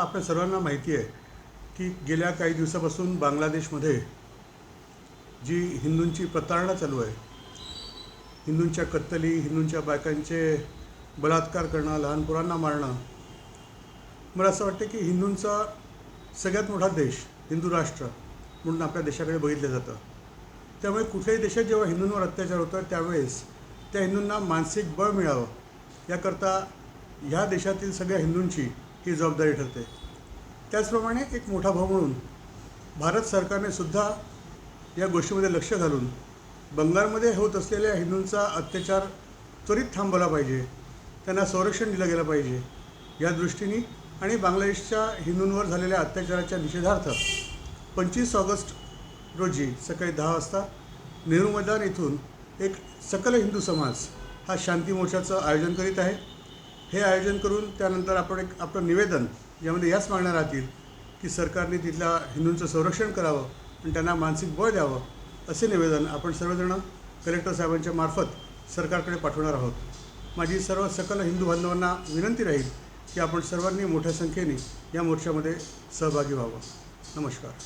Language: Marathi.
आपल्या सर्वांना माहिती आहे की गेल्या काही दिवसापासून बांगलादेशमध्ये जी हिंदूंची प्रतारणा चालू आहे हिंदूंच्या कत्तली हिंदूंच्या बायकांचे बलात्कार करणं लहान पोरांना मारणं मला असं वाटतं की हिंदूंचा सगळ्यात मोठा देश हिंदू राष्ट्र म्हणून आपल्या देशाकडे बघितलं जातं. त्यामुळे कुठल्याही देशात जेव्हा हिंदूंवर अत्याचार होतं त्यावेळेस त्या हिंदूंना मानसिक बळ मिळावं याकरता ह्या देशातील सगळ्या हिंदूंची ही जबाबदारी ठरते. त्याचप्रमाणे एक मोठा भाऊ म्हणून भारत सरकारने सुद्धा या गोष्टीमध्ये लक्ष घालून बंगालमध्ये होत असलेल्या हिंदूंचा अत्याचार त्वरित थांबवला पाहिजे. त्यांना संरक्षण दिलं गेलं पाहिजे. या दृष्टीने आणि बांगलादेशच्या हिंदूंवर झालेल्या अत्याचाराच्या निषेधार्थ पंचवीस ऑगस्ट रोजी सकाळी दहा वाजता नेहरू मैदान येथून एक सकल हिंदू समाज हा शांती मोर्चाचं आयोजन करीत आहे. हे आयोजन करून त्यानंतर आपण एक आपलं निवेदन यामध्ये याच मागण्या राहतील की सरकारने तिथल्या हिंदूंचं संरक्षण करावं आणि त्यांना मानसिक बळ द्यावं असे निवेदन आपण सर्वजण कलेक्टर साहेबांच्या मार्फत सरकारकडे पाठवणार आहोत. माझी सर्व सकल हिंदू बांधवांना विनंती राहील की आपण सर्वांनी मोठ्या संख्येने या मोर्चामध्ये सहभागी व्हावं. नमस्कार.